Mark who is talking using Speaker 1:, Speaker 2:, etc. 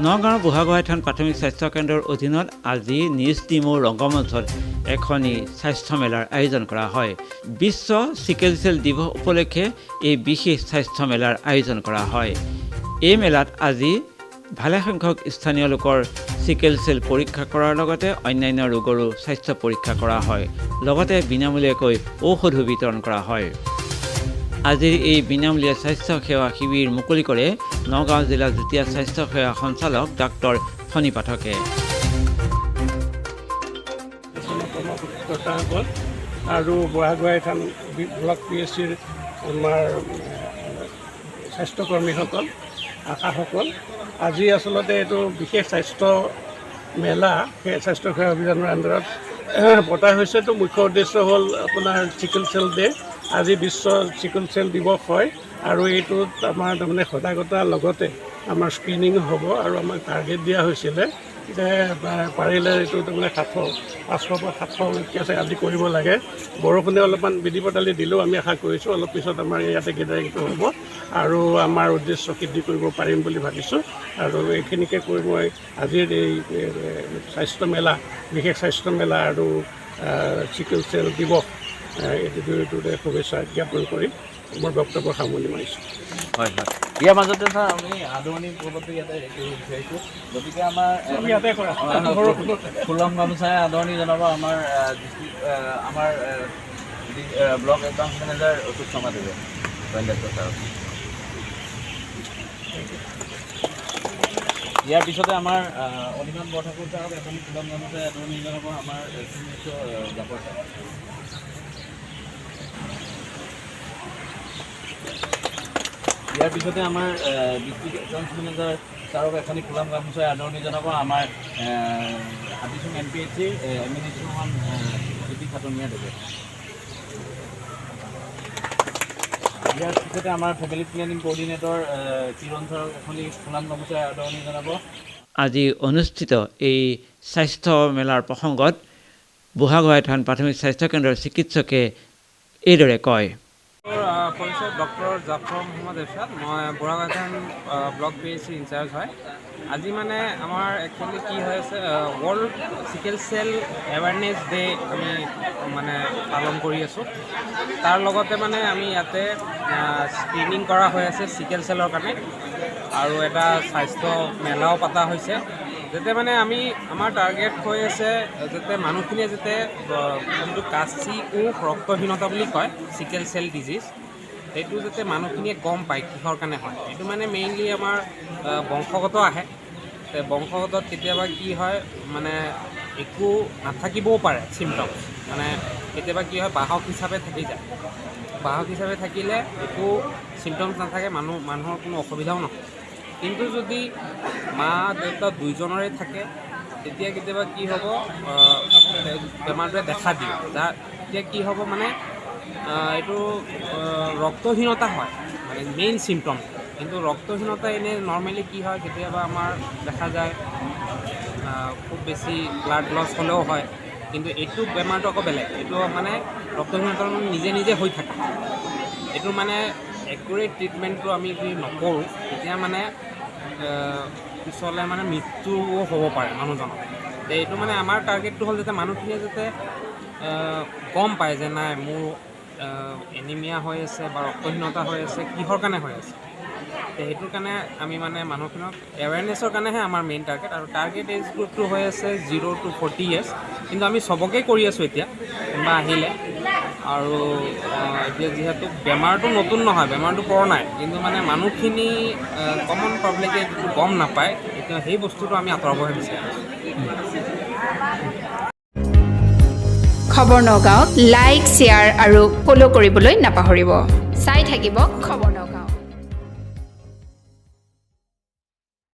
Speaker 1: নগাঁৱৰ বুঢ়াগোহাঁই থান প্ৰাথমিক স্বাস্থ্য কেন্দ্ৰৰ অধীনত আজি নিউজ টিমৰ ৰংগমঞ্চত এখনি স্বাস্থ্য মেলাৰ আয়োজন কৰা হয়। বিশ্ব চিকেল চেল দিৱস উপলক্ষে এই বিশেষ স্বাস্থ্য মেলাৰ আয়োজন কৰা হয়। এই মেলাত আজি ভালেসংখ্যক স্থানীয় লোকৰ চিকেল চেল পৰীক্ষা কৰাৰ লগতে অন্যান্য ৰোগৰো স্বাস্থ্য পৰীক্ষা কৰা হয়। লগতে বিনামূলীয়াকৈ ঔষধো বিতৰণ কৰা হয়। আজিৰ এই বিনামূলীয়া স্বাস্থ্য সেৱা শিবিৰ মুকলি কৰে নগাঁও জিলা যুটীয়া স্বাস্থ্য সেৱা সঞ্চালক ডাক্তৰ ফণী পাঠকে।
Speaker 2: আৰু Burhagohain Than block P H চিৰ আমাৰ স্বাস্থ্যকৰ্মীসকল, আশাসকল, আজি আচলতে এইটো বিশেষ স্বাস্থ্য মেলা, সেই স্বাস্থ্য সেৱা অভিযানৰ আণ্ডাৰত পতা হৈছেতো মুখ্য উদ্দেশ্য হ'ল আপোনাৰ চিকেল চেল ডে। আজি বিশ্ব চিকেল চেল দিৱস হয় আৰু এইটোত আমাৰ তাৰমানে সজাগতাৰ লগতে আমাৰ স্ক্ৰিনিং হ'ব আৰু আমাক টাৰ্গেট দিয়া হৈছিলে যে পাৰিলে এইটো তাৰমানে সাতশ পাঁচশো পৰা সাতশলৈকে আছে আজি কৰিব লাগে। বৰষুণে অলপমান বিধি পথালি দিলেও আমি আশা কৰিছোঁ অলপ পিছত আমাৰ ইয়াতে গেডাৰিংটো হ'ব আৰু আমাৰ উদ্দেশ্য সিদ্ধি কৰিব পাৰিম বুলি ভাবিছোঁ। আৰু এইখিনিকে কৈ মই আজিৰ এই এ, স্বাস্থ্য মেলা বিশেষ স্বাস্থ্য মেলা আৰু চিকেল দিৱস এইটো দুয়োটোতে শুভেচ্ছা জ্ঞাপন কৰি মোৰ বক্তব্য সামৰণি মাৰিছোঁ।
Speaker 3: হয় হয়। ইয়াৰ মাজতে ছাৰ আমি আদৰণি পৰ্বটো ইয়াতে বিচাৰিছোঁ গতিকে আমাৰ
Speaker 2: ইয়াতে কৰা।
Speaker 3: ফুলম গামোচাই আদৰণি জনাব আমাৰ আমাৰ block account manager Atul Sharma দেৱে। ধন্যবাদ ছাৰ ইয়াৰ পিছতে আমাৰ অনিমান বৰঠাকুৰ ছাৰক এখন ফুলম গামোচাই আদৰণি জনাব আমাৰ জাপৰ ছাৰ। ইয়াৰ পিছতে আমাৰ ডিষ্ট্ৰিক্ট একাউণ্টছ মেনেজাৰ ছাৰক এখনি ফুলাম গামোচাই আদৰণি জনাব আমাৰ হাবিচুং এম পি এইচ চিৰ এডমিনিষ্ট্ৰেশ্যন জ্যোতি খাটনীয়া দেৱে। ইয়াৰ পিছতে আমাৰ ফেমিলি প্লেনিং কোঅৰ্ডিনেটৰ কিৰণ ছাৰক এখনি ফুলাম গামোচাই আদৰণি জনাব।
Speaker 1: আজি অনুষ্ঠিত এই স্বাস্থ্য মেলাৰ প্ৰসংগত বুঢ়াগোহাঁই থান প্ৰাথমিক স্বাস্থ্য কেন্দ্ৰৰ চিকিৎসকে এইদৰে কয়।
Speaker 4: পৰিচয় ডক্টৰ জাফৰ মহম্মদ এৰছাদ মই বুঢ়াগাথান block P H C in-charge হয়। আজি মানে আমাৰ একচুৱেলি কি হৈ আছে world sickle cell awareness day আমি মানে পালন কৰি আছোঁ। তাৰ লগতে মানে আমি ইয়াতে স্ক্ৰিনিং কৰা হৈ আছে চিকেল চেলৰ কাৰণে। আৰু এটা স্বাস্থ্য মেলাও পতা হৈছে। যাতে মানে আমি, আমাৰ টাৰ্গেট হৈ আছে, যাতে মানুহখিনিয়ে যাতে যোনটো কাচি উহ ৰক্তহীনতা বুলি কয় চিকেল চেল ডিজিজ সেইটো যাতে মানুহখিনিয়ে গম পায় কিহৰ কাৰণে হয়। এইটো মানে মেইনলি আমাৰ বংশগত আহে। বংশগতত কেতিয়াবা কি হয় মানে একো নাথাকিবও পাৰে চিমটমছ মানে কেতিয়াবা কি হয়, বাহক হিচাপে থাকি যায়। বাহক হিচাপে থাকিলে একো চিমটমছ নাথাকে, মানুহ, মানুহৰ কোনো অসুবিধাও নহয়। কিন্তু যদি মা, দেউতা দুইজনৰে থাকে, তেতিয়া কেতিয়াবা কি হ'ব বেমাৰটোৱে দেখা দিয়ে। যাৰ তেতিয়া কি হ'ব মানে এইটো ৰক্তহীনতা হয় মানে মেইন চিমটম কিন্তু ৰক্তহীনতা এনেই নৰ্মেলি কি হয়, কেতিয়াবা আমাৰ দেখা যায় খুব বেছি ব্লাড লছ হ'লেও হয়। কিন্তু এইটো বেমাৰটো আকৌ বেলেগ। এইটো মানে ৰক্তহীনতা মানে নিজে নিজে হৈ থাকে। এইটো মানে একুৰেট ট্ৰিটমেণ্টটো আমি যদি নকৰোঁ, তেতিয়া মানে পিছলৈ মানে মৃত্যুও হ'ব পাৰে মানুহজনৰ এইটো মানে আমাৰ টাৰ্গেটটো হ'ল যাতে মানুহখিনিয়ে যাতে গম পায় যে নাই, মোৰ এনিমিয়া হৈ আছে বা ৰক্তহীনতা হৈ আছে, কিহৰ কাৰণে হৈ আছে? তে সেইটোৰ কাৰণে আমি মানে মানুহখিনক এৱেৰনেছৰ কাৰণেহে আমাৰ মেইন টাৰ্গেট আৰু টাৰ্গেট এজ গ্ৰুপটো হৈ আছে জিৰ' টু ফৰ্টি ইয়েৰ্ছ কিন্তু আমি চবকে কৰি আছোঁ এতিয়া, কোনোবা আহিলে। আৰু এতিয়া যিহেতু বেমাৰটো নতুন নহয়, বেমাৰটো পুৰণাই কিন্তু মানে মানুহখিনি কমন পাব্লিকে গম নাপায়, এতিয়া সেই বস্তুটো আমি আঁতৰাবহে বিচাৰোঁ
Speaker 5: খবৰ নগাঁৱক লাইক শ্বেয়াৰ আৰু ফ'ল' কৰিবলৈ নাপাহৰিব। চাই থাকিব খবৰ নগাঁও।